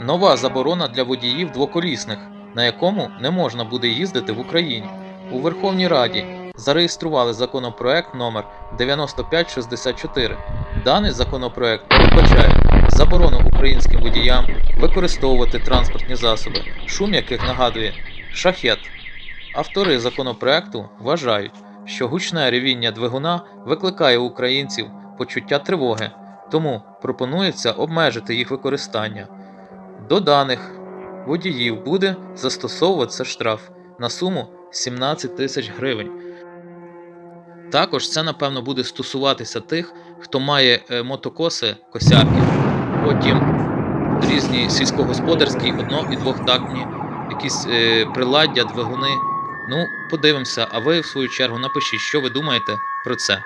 Нова заборона для водіїв двоколісних, на якому не можна буде їздити в Україні. У Верховній Раді зареєстрували законопроект номер 9564. Даний законопроект передбачає заборону українським водіям використовувати транспортні засоби, шум яких нагадує шахет. Автори законопроекту вважають, що гучне ревіння двигуна викликає у українців почуття тривоги, тому пропонується обмежити їх використання. До даних водіїв буде застосовуватися штраф на суму 17 тисяч гривень. Також це, напевно, буде стосуватися тих, хто має е, мотокоси, косярки, потім різні сільськогосподарські, одно- і двохтактні, якісь е, приладдя, двигуни. Ну, подивимося, а ви в свою чергу напишіть, що ви думаєте про це.